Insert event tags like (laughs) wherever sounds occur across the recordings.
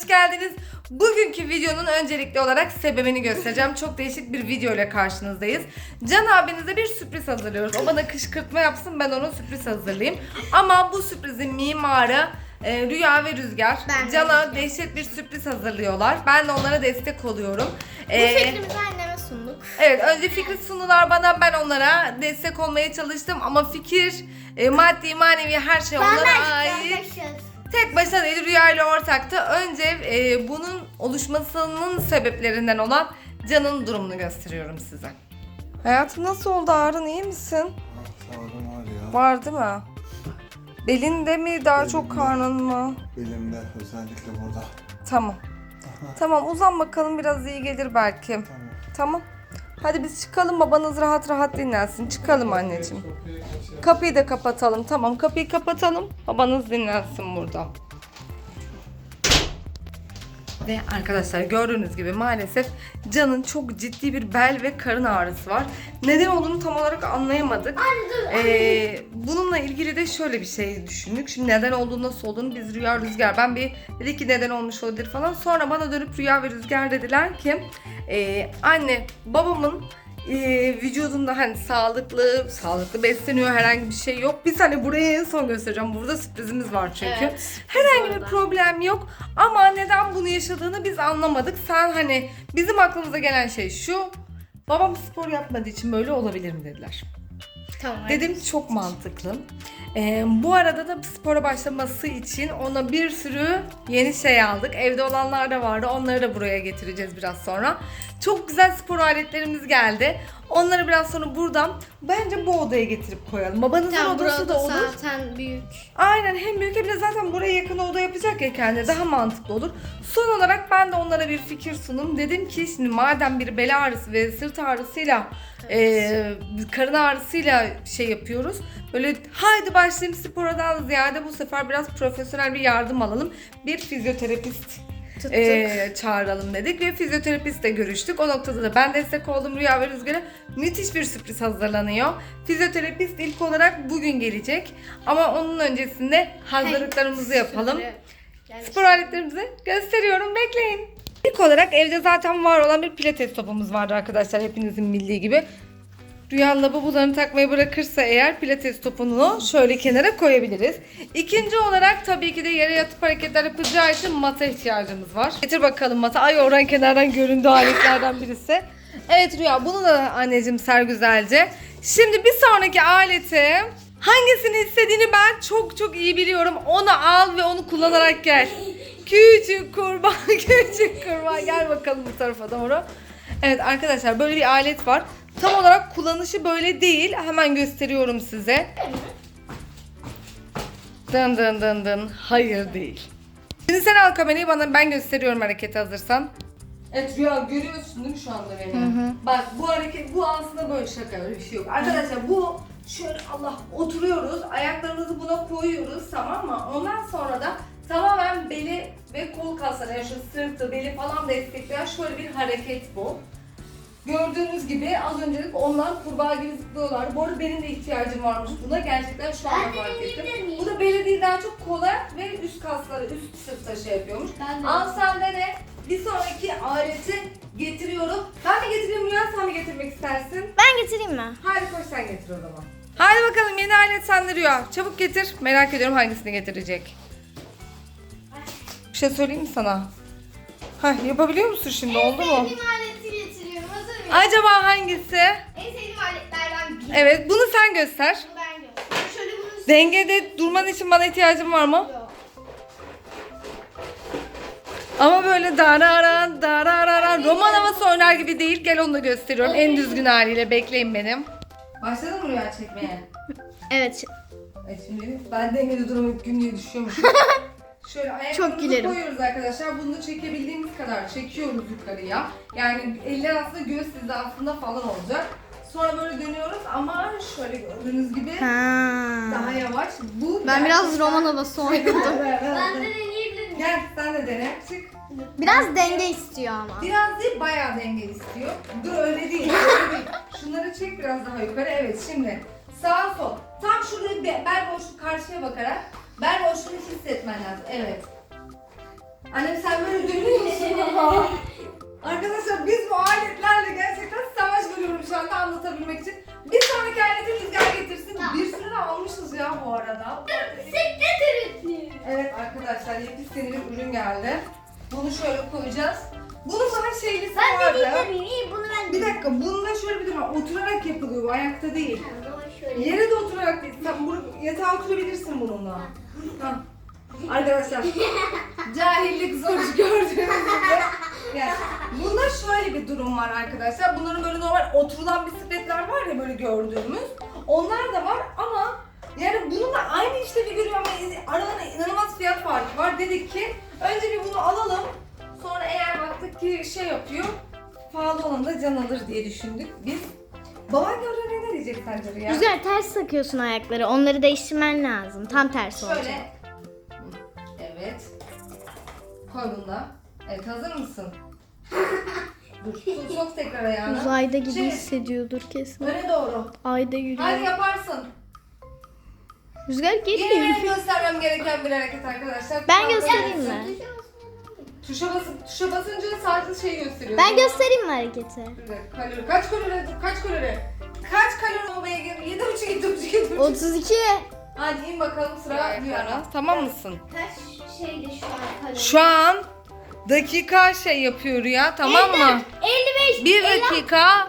hoş geldiniz. Bugünkü videonun öncelikli olarak sebebini göstereceğim. Çok değişik bir video ile karşınızdayız. Can abinize bir sürpriz hazırlıyoruz. O bana kışkırtma yapsın ben ona sürpriz hazırlayayım. Ama bu sürprizin mimarı e, Rüya ve Rüzgar. Ben de Can'a dehşet bir sürpriz hazırlıyorlar. Ben de onlara destek oluyorum. Bu E, fikrimizi anneme sunduk. Evet önce fikri sundular bana ben onlara destek olmaya çalıştım ama fikir e, maddi manevi her şey onlara ait. Tek başına değil Rüya ile ortaktı. Önce e, bunun oluşmasının sebeplerinden olan Can'ın durumunu gösteriyorum size. Hayatım nasıl oldu Ağrın iyi misin? Sağlığım var ya. Var değil mi? Belinde mi daha çok Belimde. karnın mı? Belimde özellikle burada. Tamam. Tamam uzan bakalım biraz iyi gelir belki. Tamam. Tamam. Hadi biz çıkalım babanız rahat rahat dinlensin. Çıkalım anneciğim. Kapıyı da kapatalım. Tamam kapıyı kapatalım. Babanız dinlensin burada. Ve arkadaşlar gördüğünüz gibi maalesef Can'ın çok ciddi bir bel ve karın ağrısı var. Neden olduğunu tam olarak anlayamadık. Ee, bununla ilgili de şöyle bir şey düşündük. Şimdi neden olduğunu nasıl olduğunu biz Rüya Rüzgar ben bir dedi ki neden olmuş olabilir falan. Sonra bana dönüp Rüya ve Rüzgar dediler ki e, anne babamın e, vücudunda hani sağlıklı sağlıklı besleniyor herhangi bir şey yok. Biz hani buraya en son göstereceğim. Burada sürprizimiz var çünkü. Herhangi bir problem yok ama neden bunu yaşadığını biz anlamadık. Sen hani bizim aklımıza gelen şey şu. Babam spor yapmadığı için böyle olabilir mi dediler. Tamam. Dedim çok mantıklı. Ee, bu arada da spora başlaması için ona bir sürü yeni şey aldık. Evde olanlar da vardı. Onları da buraya getireceğiz biraz sonra. Çok güzel spor aletlerimiz geldi. Onları biraz sonra buradan bence bu odaya getirip koyalım. Babanızın Tamam, odası da olur. zaten büyük. Aynen hem büyük hem de zaten buraya yakın oda yapacak ya kendine daha mantıklı olur. Son olarak ben de onlara bir fikir sunum. Dedim ki şimdi madem bir bel ağrısı ve sırt ağrısıyla e, karın ağrısıyla şey yapıyoruz. Böyle haydi başlayayım sporadan ziyade bu sefer biraz profesyonel bir yardım alalım. Bir fizyoterapist Tuttuk. e, çağıralım dedik ve fizyoterapiste görüştük. O noktada da ben destek oldum Rüya ve Rüzgar'a. Müthiş bir sürpriz hazırlanıyor. Fizyoterapist ilk olarak bugün gelecek. Ama onun öncesinde hazırlıklarımızı yapalım. Yani Spor aletlerimizi gösteriyorum. Bekleyin. İlk olarak evde zaten var olan bir pilates topumuz vardı arkadaşlar. Hepinizin bildiği gibi. Rüya lavabolarını takmayı bırakırsa eğer pilates topunu şöyle kenara koyabiliriz. İkinci olarak tabii ki de yere yatıp hareketler yapacağı için mata ihtiyacımız var. Getir bakalım mata. Ay oradan kenardan göründü aletlerden birisi. Evet Rüya bunu da anneciğim ser güzelce. Şimdi bir sonraki aleti hangisini istediğini ben çok çok iyi biliyorum. Onu al ve onu kullanarak gel. Küçük kurbağa, (laughs) küçük kurbağa. Gel bakalım bu tarafa doğru. Evet arkadaşlar böyle bir alet var. Tam olarak kullanışı böyle değil. Hemen gösteriyorum size. Dın dın dın dın. Hayır değil. Şimdi sen al kamerayı bana ben gösteriyorum hareketi hazırsan. Evet Rüya görüyorsun değil mi şu anda beni? Bak bu hareket bu aslında böyle şaka öyle bir şey yok. Arkadaşlar bu şöyle Allah oturuyoruz ayaklarımızı buna koyuyoruz tamam mı? Ondan sonra da tamamen beli ve kol kasları yani şu sırtı beli falan destekleyen şöyle bir hareket bu. Gördüğünüz gibi az öncelik onlar kurbağa gibi zıplıyorlar. Bu arada benim de ihtiyacım varmış buna. Gerçekten şu anda Ben de fark ettim. miyim? Bu da daha çok kola ve üst kasları, üst sırta şey yapıyormuş. Ben de. Al sen de ne? Bir sonraki aleti getiriyorum. Ben mi getireyim Rüya sen mi getirmek istersin? Ben getireyim mi? Hadi koş sen getir o zaman. Hadi bakalım yeni alet sende Rüya. Çabuk getir. Merak ediyorum hangisini getirecek. Bir şey söyleyeyim mi sana? Heh, yapabiliyor musun şimdi oldu mu? aleti getiriyorum. Acaba hangisi? En sevdiğim aletlerden biri. Evet bunu sen göster. Bunu ben göstereyim. Şöyle bunu Dengede durman için bana ihtiyacın var mı? Yok. Ama böyle darara darara roman havası oynar gibi değil. Gel onu da gösteriyorum. En düzgün haliyle bekleyin benim. Başladın mı rüya çekmeye? Evet. Evet şimdi ben dengede duramayıp gün diye düşüyormuşum. (laughs) Şöyle ayaklarımızı gülerim. koyuyoruz arkadaşlar. Bunu da çekebildiğimiz kadar çekiyoruz yukarıya. Yani eller aslında göğüs hizasında falan olacak. Sonra böyle dönüyoruz ama şöyle gördüğünüz gibi daha yavaş. Bu Ben biraz gerçekten- roman havası (laughs) oynadım. ben de deneyebilirim. Gel sen de dene. Çık. Biraz denge istiyor ama. Biraz değil bayağı denge istiyor. Dur öyle değil. Öyle değil. Şunları çek biraz daha yukarı. Evet şimdi sağ sol. Tam şurada be- bel boşluk karşıya bakarak bel boşluğunu hissetmen lazım. Evet. Annem sen böyle dönüyorsun ama. (laughs) Arkadaşlar biz bu aletlerle gerçekten savaş veriyorum şu anda anlatabilmek için. Bir sonraki aleti rüzgar getirsin. Bir sürü almışız ya bu arada. Bisiklet öğretmenim. Evet arkadaşlar yepyeni bir ürün geldi. Bunu şöyle koyacağız. Bunun daha şeylisi Ben de vardı. bilmiyorum. İyi bunu ben Bir dakika bunda şöyle bir durum var. Oturarak yapılıyor bu ayakta değil. Tamam, şöyle. Yere de oturarak değil. Sen bunu yatağa oturabilirsin bununla. Tamam. Arkadaşlar (laughs) cahillik zor gördüğünüz gibi. Yani bunda şöyle bir durum var arkadaşlar. Bunların böyle normal oturulan bisikletler var ya böyle gördüğümüz. Onlar da var ama yani bunun da aynı işlevi görüyor ama aralarında inanılmaz fiyat farkı var. Dedik ki önce bir bunu alalım. Sonra eğer baktık ki şey yapıyor pahalı olan da can alır diye düşündük biz. Baban gördüğünde ne diyecek sence Rüya? Rüzgar ters takıyorsun ayakları. Onları değiştirmen lazım. Tam tersi olacak. Şöyle. Evet. Koy bunu da. Evet hazır mısın? (laughs) Dur. Sok tekrar ayağını. Uzayda gibi Şey, hissediyordur kesin. Öne doğru. Ayda yürüyor. Hadi yaparsın. Rüzgar Yine geliyor. benim göstermem gereken bir hareket arkadaşlar. Ben göstereyim mi? Tuşa, basın, tuşa basınca sadece şey gösteriyor. Ben göstereyim mi hareketi? Kalori. Kaç kalori? Kaç kalori? Kaç kalori olmaya geliyor? Yedi buçuk, yedi buçuk, yedi buçuk. 32. Hadi in bakalım sıra Rüya'na. Tamam mısın? Kaç şeydi şu an kalori? Şu an dakika şey yapıyor Rüya tamam mı? 55. 1 dakika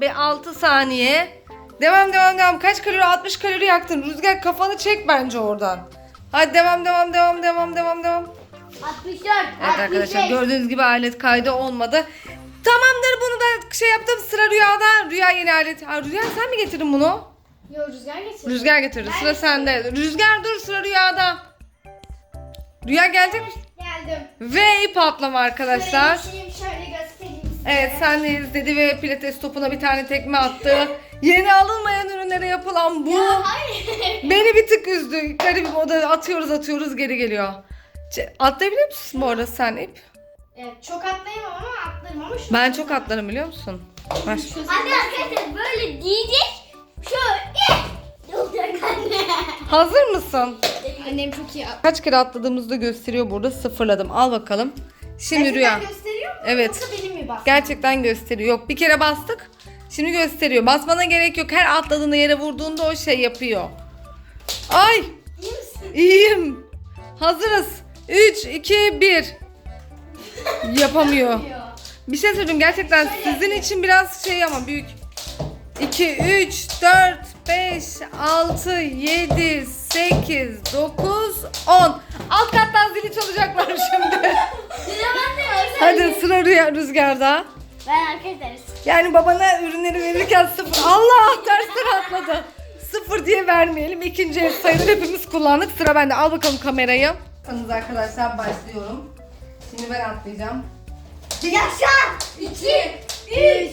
ve 6 saniye. Devam devam devam. Kaç kalori? 60 kalori yaktın. Rüzgar kafanı çek bence oradan. Hadi devam devam devam devam devam devam. 64. Evet arkadaşlar gördüğünüz gibi alet kaydı olmadı. Tamamdır bunu da şey yaptım sıra Rüya'da. Rüya yeni alet. Ha, Rüya sen mi getirdin bunu? Yo rüzgar geçirdi. Rüzgar getirdi. Sıra sende. Rüzgar dur sıra Rüya'da. Rüya gelecek mi? Geldim. Ve ip atlama arkadaşlar. Şöyle, şöyle göstereyim size. Evet sendeyiz dedi ve pilates topuna bir tane tekme attı. (laughs) Yeni alınmayan ürünlere yapılan bu. Hayır. (laughs) Beni bir tık üzdü. Garip o da atıyoruz atıyoruz geri geliyor. Atlayabiliyor musun bu arada sen ip? evet, çok atlayamam ama atlarım ama şu Ben çok atlarım biliyor musun? Ver. Anne arkadaşlar böyle diyecek. Şöyle olacak anne. Hazır mısın? Annem çok iyi. Kaç kere atladığımızda gösteriyor burada sıfırladım. Al bakalım. Şimdi Rüya. gösteriyor mu? Evet. Yoksa benim mi bas? Gerçekten gösteriyor. Yok bir kere bastık. Şimdi gösteriyor. Basmana gerek yok. Her atladığında yere vurduğunda o şey yapıyor. Ay İyi misin? iyiyim. Hazırız. 3, 2, 1. Yapamıyor. Bir şey söyleyeyim gerçekten sizin için biraz şey ama büyük. 2, 3, 4, 5, 6, 7, 8, 9, 10. Alt kattan zili çalacaklar (laughs) şimdi. Hadi sıra rüya rüzgarda. Ben arkadaşlar. Yani babana ürünleri verirken sıfır. Allah tersten atladı. Sıfır diye vermeyelim. İkinci el sayılır hepimiz kullandık. Sıra bende. Al bakalım kamerayı. Sanız arkadaşlar başlıyorum. Şimdi ben atlayacağım. Yaşa! 2, 3.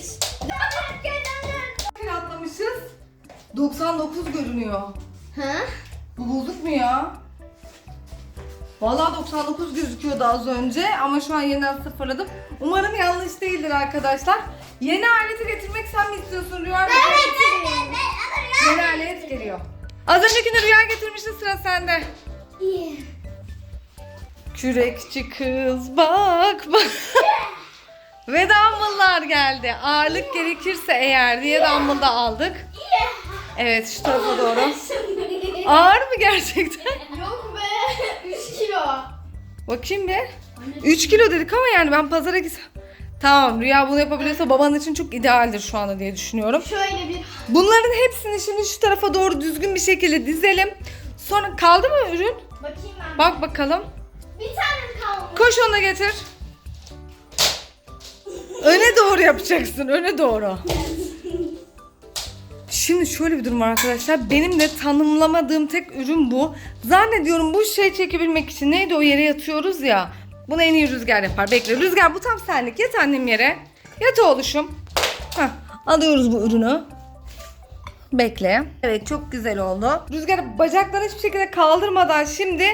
Bir atlamışız. 99 görünüyor. Ha? Bu bozuk mu ya? Vallahi 99 gözüküyordu az önce ama şu an yeniden sıfırladım. Umarım yanlış değildir arkadaşlar. Yeni aleti getirmek sen mi istiyorsun Rüya? Yeni alet geliyor. Az öncekini Rüya getirmişti sıra sende. İyi. Kürekçi kız bak bak. (laughs) Ve dumbbell'lar geldi. Ağırlık gerekirse eğer diye dumbbell da aldık. Evet şu tarafa doğru. Ağır mı gerçekten? Yok be. 3 kilo. Bakayım bir. 3 kilo dedik ama yani ben pazara gitsem. Tamam Rüya bunu yapabiliyorsa babanın için çok idealdir şu anda diye düşünüyorum. Şöyle bir. Bunların hepsini şimdi şu tarafa doğru düzgün bir şekilde dizelim. Sonra kaldı mı ürün? Bakayım ben. Bak bakalım. Bir tane kalmış. Koş onu da getir. Öne doğru yapacaksın. Öne doğru. Şimdi şöyle bir durum var arkadaşlar. Benim de tanımlamadığım tek ürün bu. Zannediyorum bu şey çekebilmek için neydi o yere yatıyoruz ya. Bunu en iyi Rüzgar yapar. Bekle. Rüzgar bu tam senlik. Yat annem yere. Yat oğluşum. Heh, alıyoruz bu ürünü. Bekle. Evet çok güzel oldu. Rüzgar bacaklarını hiçbir şekilde kaldırmadan şimdi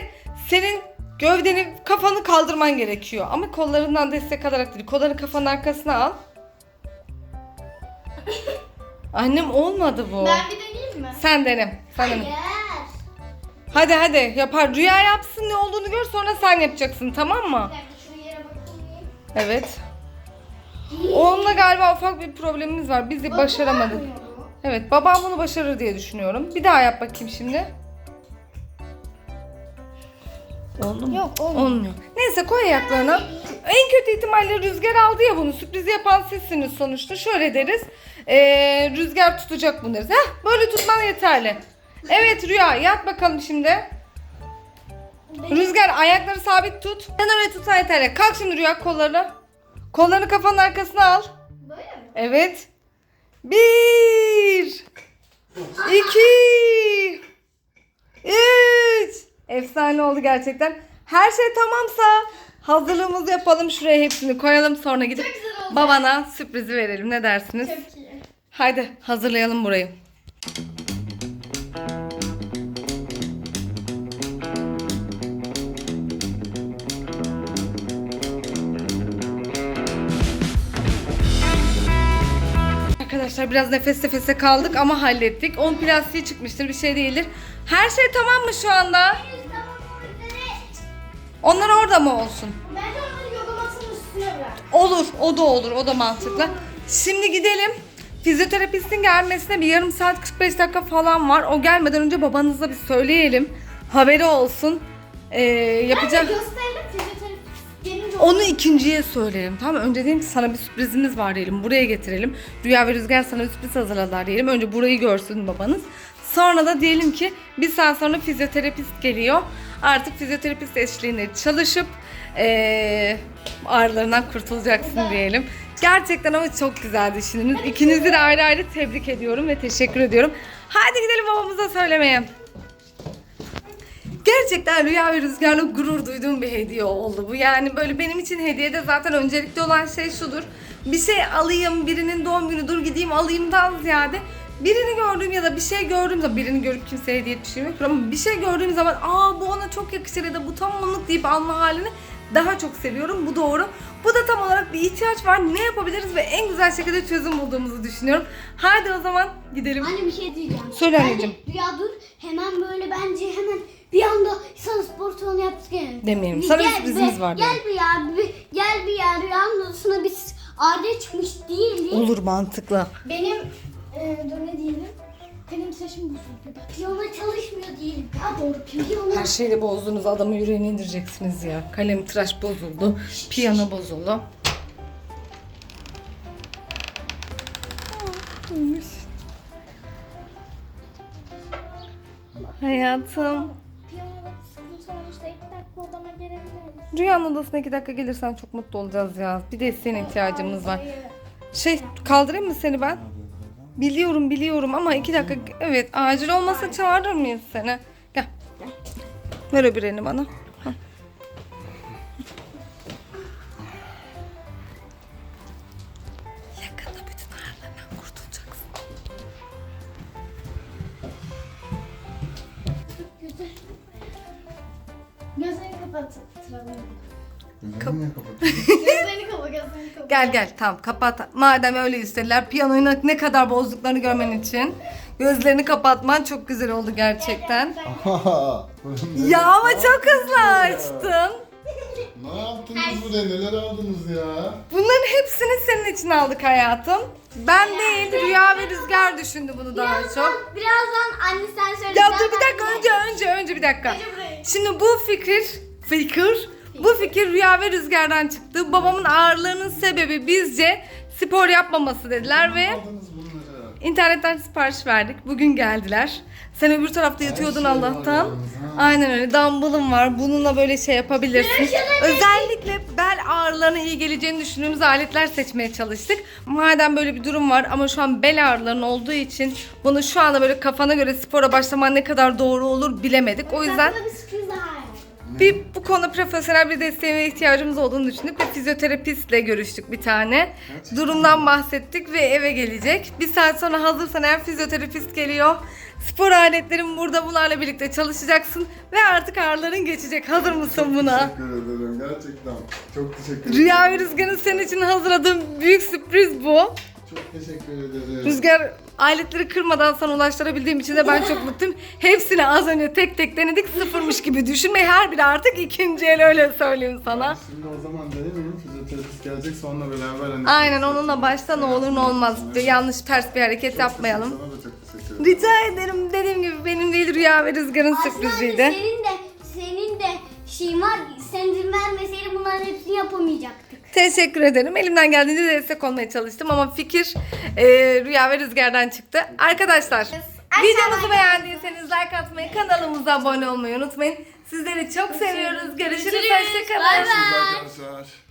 senin gövdeni kafanı kaldırman gerekiyor. Ama kollarından destek alarak değil. Kollarını kafanın arkasına al. Annem olmadı bu. Ben bir deneyeyim mi? Sen dene. Sen dene. Hayır. Hadi hadi yapar. Rüya yapsın ne olduğunu gör sonra sen yapacaksın tamam mı? Evet. Onunla galiba ufak bir problemimiz var. Biz de başaramadık. Evet babam bunu başarır diye düşünüyorum. Bir daha yap bakayım şimdi. Oldu mu? Yok, olmuyor. Olmuyor. Neyse koy ayaklarına. En kötü ihtimalle rüzgar aldı ya bunu. Sürpriz yapan sizsiniz sonuçta. Şöyle deriz. Ee, rüzgar tutacak bunu deriz. Heh, böyle tutman yeterli. Evet Rüya yat bakalım şimdi. Rüzgar ayakları sabit tut. Sen öyle tutsan yeterli. Kalk şimdi Rüya kollarını. Kollarını kafanın arkasına al. Böyle mi? Evet. Bir. iki. Efsane oldu gerçekten. Her şey tamamsa hazırlığımızı yapalım. Şuraya hepsini koyalım. Sonra gidip güzel oldu. babana sürprizi verelim. Ne dersiniz? Çok iyi. Haydi hazırlayalım burayı. Arkadaşlar biraz nefes nefese kaldık ama hallettik. 10 plastiği çıkmıştır bir şey değildir. Her şey tamam mı şu anda? Onlar orada mı olsun? Ben de onları yoga masasının üstüne bırak. Olur, o da olur, o da mantıklı. Şimdi gidelim. Fizyoterapistin gelmesine bir yarım saat 45 dakika falan var. O gelmeden önce babanıza bir söyleyelim. Haberi olsun. Ee, yapacak. Ben de gösterelim fizyoterapist gelince Onu ikinciye söyleyelim tamam mı? Önce diyelim ki sana bir sürprizimiz var diyelim. Buraya getirelim. Rüya ve Rüzgar sana bir sürpriz hazırladılar diyelim. Önce burayı görsün babanız. Sonra da diyelim ki bir saat sonra fizyoterapist geliyor. Artık fizyoterapist eşliğinde çalışıp ee, ağrılarından kurtulacaksın diyelim. Gerçekten ama çok güzel düşündünüz. İkinizi de ayrı ayrı tebrik ediyorum ve teşekkür ediyorum. Hadi gidelim babamıza söylemeye. Gerçekten Rüya ve Rüzgar'la gurur duyduğum bir hediye oldu bu. Yani böyle benim için hediyede zaten öncelikli olan şey şudur. Bir şey alayım, birinin doğum günü dur gideyim alayımdan ziyade birini gördüğüm ya da bir şey gördüğüm zaman birini görüp kimseye hediye etmişim yok ama bir şey gördüğüm zaman aa bu ona çok yakışır ya da bu tam onluk deyip alma halini daha çok seviyorum. Bu doğru. Bu da tam olarak bir ihtiyaç var. Ne yapabiliriz ve en güzel şekilde çözüm bulduğumuzu düşünüyorum. Hadi o zaman gidelim. Anne bir şey diyeceğim. Söyle Bence- anneciğim. Rüya dur. Hemen böyle bence hemen bir anda sana spor salonu yaptık yani. Demeyelim. Bir Sana bir gel sürprizimiz var Gel bir ya. Bir, gel bir ya. Rüyanın odasına biz aile çıkmış değiliz. Olur mantıklı. Benim e, dur ne diyelim? Benim saçım bozuldu. Piyano çalışmıyor diyelim. Ya doğru piyano. Her şeyle bozdunuz adamın yüreğini indireceksiniz ya. Kalem tıraş bozuldu. Piyano bozuldu. Hayatım. Rüyanın odasına iki dakika gelirsen çok mutlu olacağız ya. Bir de senin ihtiyacımız var. Şey kaldırayım mı seni ben? Biliyorum biliyorum ama iki dakika evet acil olmasa çağırır mıyız seni? Gel. Ver öbür elini bana. Hah. Yakında bütün ağrılarından kurtulacaksın. Gözlerini kapat. Gözünü kapatıyorsun? (laughs) gözlerini kapat, gözlerini kapat. Gel gel tamam kapat. Madem öyle istediler piyanoyu ne- ne kadar bozduklarını görmen için gözlerini kapatman çok güzel oldu gerçekten. Ya ama çok hızlı açtın. Ne yaptınız buraya? Neler aldınız ya? Bunların hepsini senin için aldık hayatım. Ben değil Rüya ve Rüzgar düşündü bunu daha çok. Birazdan, birazdan anne sen söyle. Ya dur bir dakika önce önce önce bir dakika. Önce burayı. Şimdi bu fikir fikir bu fikir Rüya ve Rüzgar'dan çıktı. Babamın ağrılarının sebebi bizce spor yapmaması dediler ve Aldınız. İnternetten sipariş verdik. Bugün geldiler. Sen öbür tarafta yatıyordun şey var Allah'tan. yalnız, ha. Aynen öyle. Dumbbell'ım var. Bununla böyle şey yapabilirsin. Özellikle bel ağrılarına iyi geleceğini düşündüğümüz aletler seçmeye çalıştık. Madem böyle bir durum var ama şu an bel ağrıların olduğu için bunu şu anda böyle kafana göre spora başlaman ne kadar doğru olur bilemedik. O yüzden Sana bir sürpriz daha var. Bir bu konuda profesyonel bir desteğe ihtiyacımız olduğunu düşündük ve fizyoterapistle görüştük bir tane. Gerçekten Durumdan bahsettik ve eve gelecek. Bir saat sonra hazırsan eğer fizyoterapist geliyor. Spor aletlerin burada bunlarla birlikte çalışacaksın ve artık ağrıların geçecek. Hazır mısın buna? Teşekkür ederim gerçekten. Çok teşekkür ederim. Rüya ve Rüzgar'ın senin için hazırladığım büyük sürpriz bu. Çok teşekkür ederim. Rüzgar aletleri kırmadan sana ulaştırabildiğim için de ben çok (laughs) mutluyum. Hepsini az önce tek tek denedik sıfırmış gibi düşünme. Her biri artık ikinci el öyle söyleyeyim sana. Şimdi o zaman denemeyin. Fizyoterapist gelecek sonra beraber hani. Aynen onunla başta ne olur ne olmaz. Yanlış ters bir hareket yapmayalım. Sana da çok teşekkür ederim. Rica ederim. Dediğim gibi benim değil Rüya ve Rüzgar'ın Aslında sürpriziydi. senin de senin de şeyin var. Sen izin vermeseydin bunların hepsini yapamayacaktık. Teşekkür ederim. Elimden geldiğince destek olmaya çalıştım ama fikir e, Rüya ve Rüzgar'dan çıktı. Arkadaşlar videomuzu beğendiyseniz like atmayı, kanalımıza abone olmayı unutmayın. Sizleri çok seviyoruz. Görüşürüz. Hoşçakalın. Bay bay. Arkadaşlar.